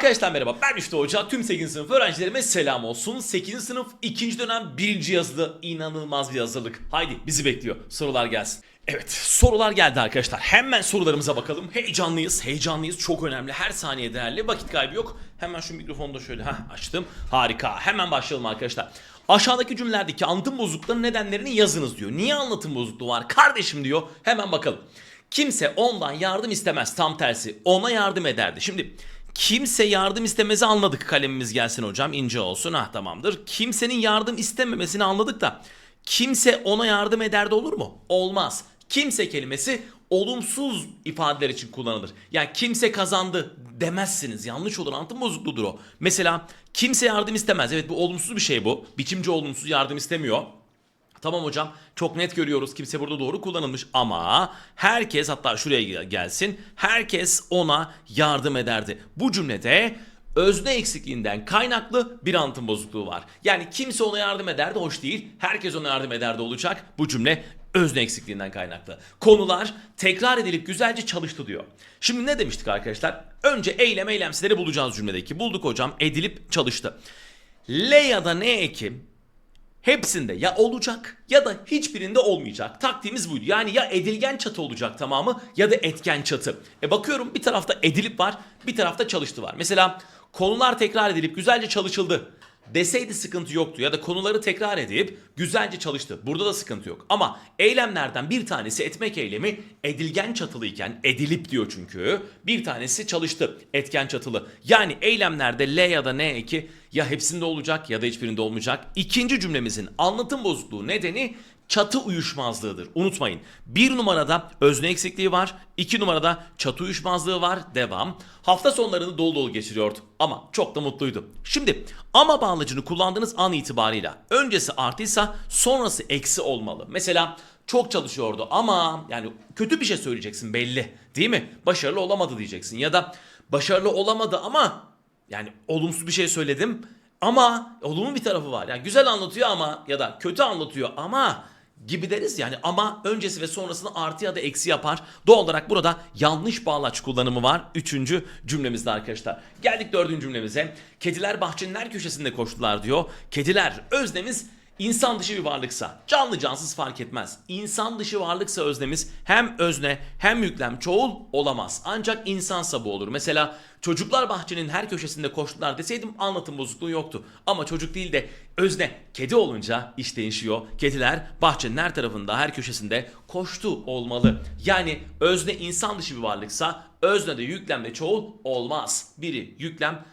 Arkadaşlar merhaba ben Üstü Hoca. Tüm 8. sınıf öğrencilerime selam olsun. 8. sınıf 2. dönem 1. yazılı inanılmaz bir hazırlık. Haydi bizi bekliyor. Sorular gelsin. Evet sorular geldi arkadaşlar. Hemen sorularımıza bakalım. Heyecanlıyız, heyecanlıyız. Çok önemli. Her saniye değerli. Vakit kaybı yok. Hemen şu mikrofonu da şöyle heh, açtım. Harika. Hemen başlayalım arkadaşlar. Aşağıdaki cümlelerdeki anlatım bozukluklarının nedenlerini yazınız diyor. Niye anlatım bozukluğu var kardeşim diyor. Hemen bakalım. Kimse ondan yardım istemez. Tam tersi ona yardım ederdi. Şimdi kimse yardım istemezi anladık. Kalemimiz gelsin hocam ince olsun. Ah tamamdır. Kimsenin yardım istememesini anladık da kimse ona yardım ederdi olur mu? Olmaz. Kimse kelimesi olumsuz ifadeler için kullanılır. Yani kimse kazandı demezsiniz. Yanlış olur. Anlatım bozukluğudur o. Mesela kimse yardım istemez. Evet bu olumsuz bir şey bu. Biçimci olumsuz yardım istemiyor. Tamam hocam çok net görüyoruz kimse burada doğru kullanılmış ama herkes hatta şuraya gel- gelsin herkes ona yardım ederdi. Bu cümlede özne eksikliğinden kaynaklı bir anlatım bozukluğu var. Yani kimse ona yardım ederdi hoş değil herkes ona yardım ederdi olacak bu cümle özne eksikliğinden kaynaklı. Konular tekrar edilip güzelce çalıştı diyor. Şimdi ne demiştik arkadaşlar? Önce eylem eylemsileri bulacağız cümledeki. Bulduk hocam edilip çalıştı. L ya da ne ekim Hepsinde ya olacak ya da hiçbirinde olmayacak. Taktiğimiz buydu. Yani ya edilgen çatı olacak tamamı ya da etken çatı. E bakıyorum bir tarafta edilip var bir tarafta çalıştı var. Mesela konular tekrar edilip güzelce çalışıldı deseydi sıkıntı yoktu ya da konuları tekrar edip güzelce çalıştı. Burada da sıkıntı yok. Ama eylemlerden bir tanesi etmek eylemi edilgen çatılıyken edilip diyor çünkü bir tanesi çalıştı etken çatılı. Yani eylemlerde L ya da N eki ya hepsinde olacak ya da hiçbirinde olmayacak. İkinci cümlemizin anlatım bozukluğu nedeni çatı uyuşmazlığıdır. Unutmayın. Bir numarada özne eksikliği var. iki numarada çatı uyuşmazlığı var. Devam. Hafta sonlarını dolu dolu geçiriyordu. Ama çok da mutluydu. Şimdi ama bağlacını kullandığınız an itibarıyla öncesi artıysa sonrası eksi olmalı. Mesela çok çalışıyordu ama yani kötü bir şey söyleyeceksin belli değil mi? Başarılı olamadı diyeceksin ya da başarılı olamadı ama yani olumsuz bir şey söyledim ama olumlu bir tarafı var. Yani güzel anlatıyor ama ya da kötü anlatıyor ama gibi deriz yani ama öncesi ve sonrasını artı ya da eksi yapar. Doğal olarak burada yanlış bağlaç kullanımı var. Üçüncü cümlemizde arkadaşlar. Geldik dördüncü cümlemize. Kediler bahçenin her köşesinde koştular diyor. Kediler öznemiz İnsan dışı bir varlıksa, canlı cansız fark etmez. İnsan dışı varlıksa öznemiz hem özne hem yüklem çoğul olamaz. Ancak insansa bu olur. Mesela çocuklar bahçenin her köşesinde koştular deseydim anlatım bozukluğu yoktu. Ama çocuk değil de özne kedi olunca iş değişiyor. Kediler bahçenin her tarafında her köşesinde koştu olmalı. Yani özne insan dışı bir varlıksa özne de yüklemle çoğul olmaz. Biri yüklem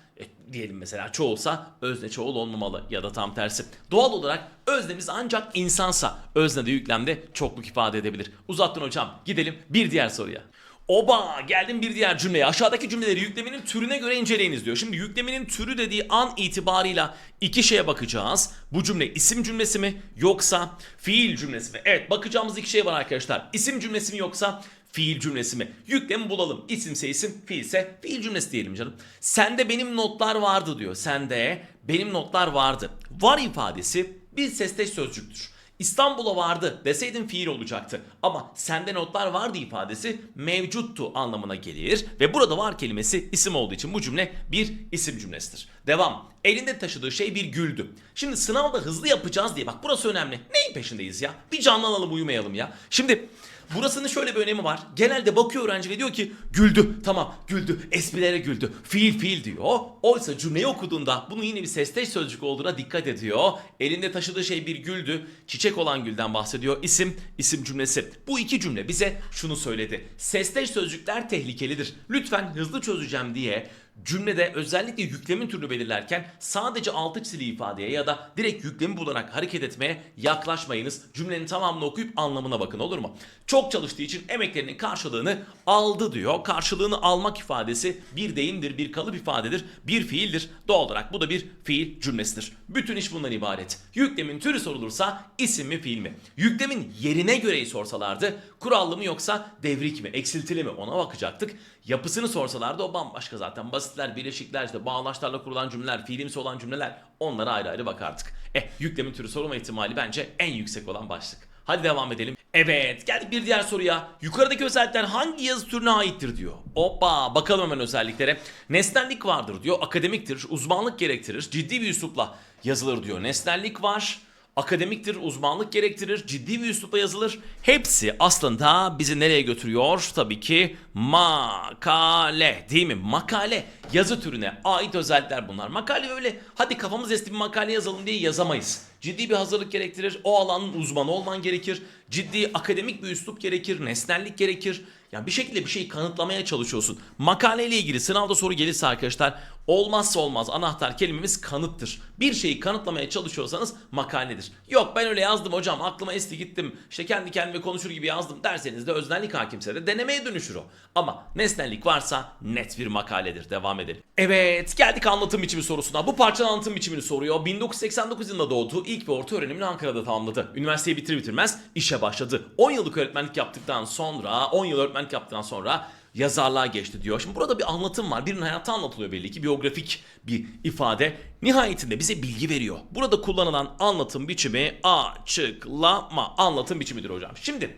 diyelim mesela çoğulsa özne çoğul olmamalı ya da tam tersi. Doğal olarak öznemiz ancak insansa özne de yüklemde çokluk ifade edebilir. Uzattın hocam gidelim bir diğer soruya. Oba geldim bir diğer cümleye. Aşağıdaki cümleleri yükleminin türüne göre inceleyiniz diyor. Şimdi yükleminin türü dediği an itibarıyla iki şeye bakacağız. Bu cümle isim cümlesi mi yoksa fiil cümlesi mi? Evet bakacağımız iki şey var arkadaşlar. İsim cümlesi mi yoksa fiil cümlesi mi? Yüklemi bulalım. İsimse isim, fiilse fiil cümlesi diyelim canım. Sende benim notlar vardı diyor. Sende benim notlar vardı. Var ifadesi bir sesteş sözcüktür. İstanbul'a vardı deseydin fiil olacaktı. Ama sende notlar vardı ifadesi mevcuttu anlamına gelir. Ve burada var kelimesi isim olduğu için bu cümle bir isim cümlesidir. Devam. Elinde taşıdığı şey bir güldü. Şimdi sınavda hızlı yapacağız diye bak burası önemli. Neyin peşindeyiz ya? Bir canlanalım uyumayalım ya. Şimdi Burasının şöyle bir önemi var. Genelde bakıyor öğrenci ve diyor ki güldü. Tamam güldü. Esprilere güldü. Fiil fiil diyor. Oysa cümleyi okuduğunda bunun yine bir sesteş sözcük olduğuna dikkat ediyor. Elinde taşıdığı şey bir güldü. Çiçek olan gülden bahsediyor. İsim, isim cümlesi. Bu iki cümle bize şunu söyledi. Sesteş sözcükler tehlikelidir. Lütfen hızlı çözeceğim diye cümlede özellikle yüklemin türünü belirlerken sadece altı çizili ifadeye ya da direkt yüklemi bularak hareket etmeye yaklaşmayınız. Cümlenin tamamını okuyup anlamına bakın olur mu? Çok çalıştığı için emeklerinin karşılığını aldı diyor. Karşılığını almak ifadesi bir deyimdir, bir kalıp ifadedir, bir fiildir. Doğal olarak bu da bir fiil cümlesidir. Bütün iş bundan ibaret. Yüklemin türü sorulursa isim mi fiil mi? Yüklemin yerine göreyi sorsalardı kurallı mı yoksa devrik mi, eksiltili mi ona bakacaktık. Yapısını sorsalardı o bambaşka zaten. Basitler, bileşikler, işte bağlaçlarla kurulan cümleler, fiilimsi olan cümleler onlara ayrı ayrı bakardık. Eh yüklemin türü sorulma ihtimali bence en yüksek olan başlık. Hadi devam edelim. Evet geldik bir diğer soruya. Yukarıdaki özellikler hangi yazı türüne aittir diyor. Hoppa bakalım hemen özelliklere. Nesnellik vardır diyor. Akademiktir, uzmanlık gerektirir, ciddi bir üslupla yazılır diyor. Nesnellik var, akademiktir, uzmanlık gerektirir, ciddi bir üslupla yazılır. Hepsi aslında bizi nereye götürüyor? Tabii ki makale değil mi? Makale yazı türüne ait özellikler bunlar. Makale öyle hadi kafamız esti bir makale yazalım diye yazamayız. Ciddi bir hazırlık gerektirir. O alanın uzmanı olman gerekir. Ciddi akademik bir üslup gerekir. Nesnellik gerekir. Yani bir şekilde bir şeyi kanıtlamaya çalışıyorsun. Makale ile ilgili sınavda soru gelirse arkadaşlar olmazsa olmaz anahtar kelimemiz kanıttır. Bir şeyi kanıtlamaya çalışıyorsanız makaledir. Yok ben öyle yazdım hocam aklıma esti gittim işte kendi kendime konuşur gibi yazdım derseniz de öznellik hakimse de denemeye dönüşür o. Ama nesnellik varsa net bir makaledir. Devam edelim. Evet geldik anlatım biçimi sorusuna. Bu parçanın anlatım biçimini soruyor. 1989 yılında doğdu. İlk ve orta öğrenimini Ankara'da tamamladı. Üniversiteyi bitir bitirmez işe başladı. 10 yıllık öğretmenlik yaptıktan sonra 10 yıl öğretmenlik yaptıktan sonra yazarlığa geçti diyor. Şimdi burada bir anlatım var. Birinin hayatı anlatılıyor belli ki. Biyografik bir ifade. Nihayetinde bize bilgi veriyor. Burada kullanılan anlatım biçimi açıklama anlatım biçimidir hocam. Şimdi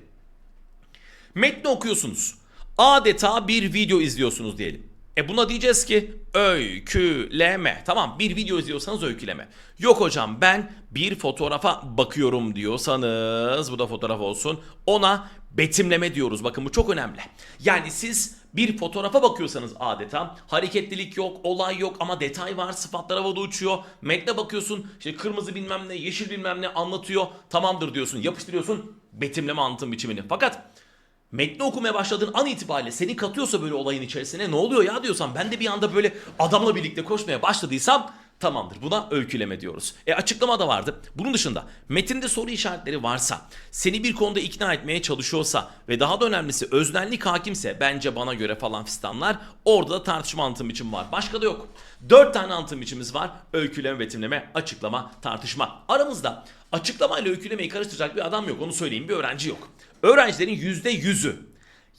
metni okuyorsunuz. Adeta bir video izliyorsunuz diyelim. E buna diyeceğiz ki öyküleme. Tamam bir video izliyorsanız öyküleme. Yok hocam ben bir fotoğrafa bakıyorum diyorsanız bu da fotoğraf olsun. Ona betimleme diyoruz. Bakın bu çok önemli. Yani siz bir fotoğrafa bakıyorsanız adeta hareketlilik yok, olay yok ama detay var, sıfatlar havada uçuyor. Metne bakıyorsun işte kırmızı bilmem ne, yeşil bilmem ne anlatıyor. Tamamdır diyorsun, yapıştırıyorsun betimleme anlatım biçimini. Fakat Metni okumaya başladığın an itibariyle seni katıyorsa böyle olayın içerisine ne oluyor ya diyorsan ben de bir anda böyle adamla birlikte koşmaya başladıysam tamamdır buna öyküleme diyoruz. E açıklama da vardı. Bunun dışında metinde soru işaretleri varsa, seni bir konuda ikna etmeye çalışıyorsa ve daha da önemlisi öznellik hakimse bence bana göre falan fistanlar orada da tartışma anlatım biçimi var. Başka da yok. Dört tane anlatım biçimimiz var. Öyküleme, betimleme, açıklama, tartışma. Aramızda açıklamayla öykülemeyi karıştıracak bir adam yok onu söyleyeyim bir öğrenci yok. Öğrencilerin yüzde yüzü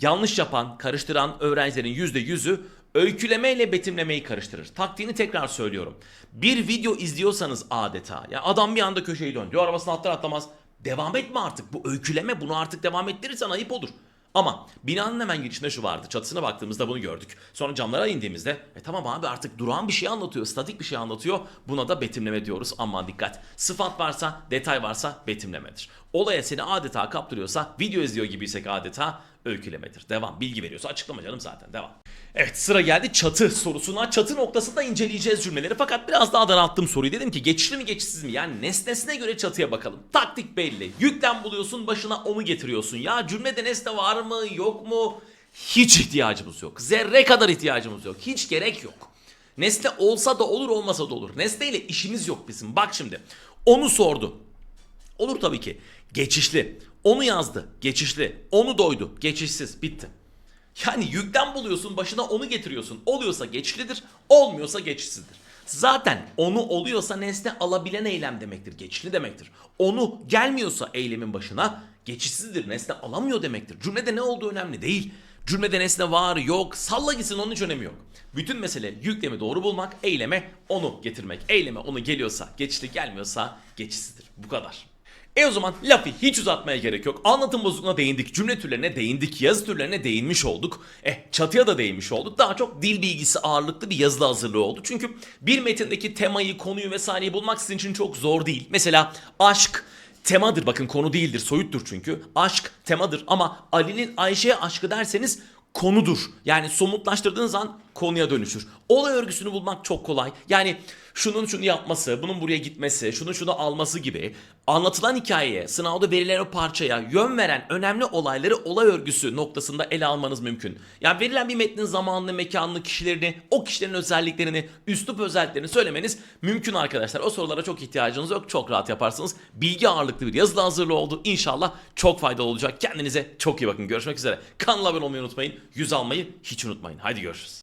yanlış yapan, karıştıran öğrencilerin yüzde yüzü öyküleme ile betimlemeyi karıştırır. Taktiğini tekrar söylüyorum. Bir video izliyorsanız adeta ya adam bir anda köşeyi döndü. Arabasını atlar atlamaz. Devam etme artık. Bu öyküleme bunu artık devam ettirirsen ayıp olur. Ama binanın hemen girişinde şu vardı. Çatısına baktığımızda bunu gördük. Sonra camlara indiğimizde e tamam abi artık durağan bir şey anlatıyor. Statik bir şey anlatıyor. Buna da betimleme diyoruz. Aman dikkat. Sıfat varsa, detay varsa betimlemedir. Olaya seni adeta kaptırıyorsa, video izliyor gibiysek adeta öykülemedir. Devam. Bilgi veriyorsa açıklama canım zaten. Devam. Evet sıra geldi çatı sorusuna. Çatı noktasında inceleyeceğiz cümleleri. Fakat biraz daha daralttım soruyu. Dedim ki geçişli mi geçişsiz mi? Yani nesnesine göre çatıya bakalım. Taktik belli. Yüklen buluyorsun başına onu getiriyorsun. Ya cümlede nesne var mı yok mu? Hiç ihtiyacımız yok. Zerre kadar ihtiyacımız yok. Hiç gerek yok. Nesne olsa da olur olmasa da olur. Nesneyle işimiz yok bizim. Bak şimdi. Onu sordu. Olur tabii ki. Geçişli. Onu yazdı. Geçişli. Onu doydu. Geçişsiz. Bitti. Yani yükten buluyorsun başına onu getiriyorsun. Oluyorsa geçişlidir. Olmuyorsa geçişsizdir. Zaten onu oluyorsa nesne alabilen eylem demektir. Geçişli demektir. Onu gelmiyorsa eylemin başına geçişsizdir. Nesne alamıyor demektir. Cümlede ne olduğu önemli değil. Cümlede nesne var yok salla gitsin onun hiç önemi yok. Bütün mesele yüklemi doğru bulmak, eyleme onu getirmek. Eyleme onu geliyorsa, geçişli gelmiyorsa geçişsizdir. Bu kadar. E o zaman lafı hiç uzatmaya gerek yok. Anlatım bozukluğuna değindik, cümle türlerine değindik, yazı türlerine değinmiş olduk. Eh çatıya da değinmiş olduk. Daha çok dil bilgisi ağırlıklı bir yazılı hazırlığı oldu. Çünkü bir metindeki temayı, konuyu vesaireyi bulmak sizin için çok zor değil. Mesela aşk temadır bakın konu değildir soyuttur çünkü. Aşk temadır ama Ali'nin Ayşe'ye aşkı derseniz konudur. Yani somutlaştırdığınız an konuya dönüşür. Olay örgüsünü bulmak çok kolay. Yani şunun şunu yapması, bunun buraya gitmesi, şunun şunu alması gibi anlatılan hikayeye, sınavda verilen o parçaya yön veren önemli olayları olay örgüsü noktasında ele almanız mümkün. Yani verilen bir metnin zamanını, mekanını, kişilerini, o kişilerin özelliklerini, üslup özelliklerini söylemeniz mümkün arkadaşlar. O sorulara çok ihtiyacınız yok. Çok rahat yaparsınız. Bilgi ağırlıklı bir yazılı hazırlığı oldu. İnşallah çok faydalı olacak. Kendinize çok iyi bakın. Görüşmek üzere. Kanala abone olmayı unutmayın. Yüz almayı hiç unutmayın. Haydi görüşürüz.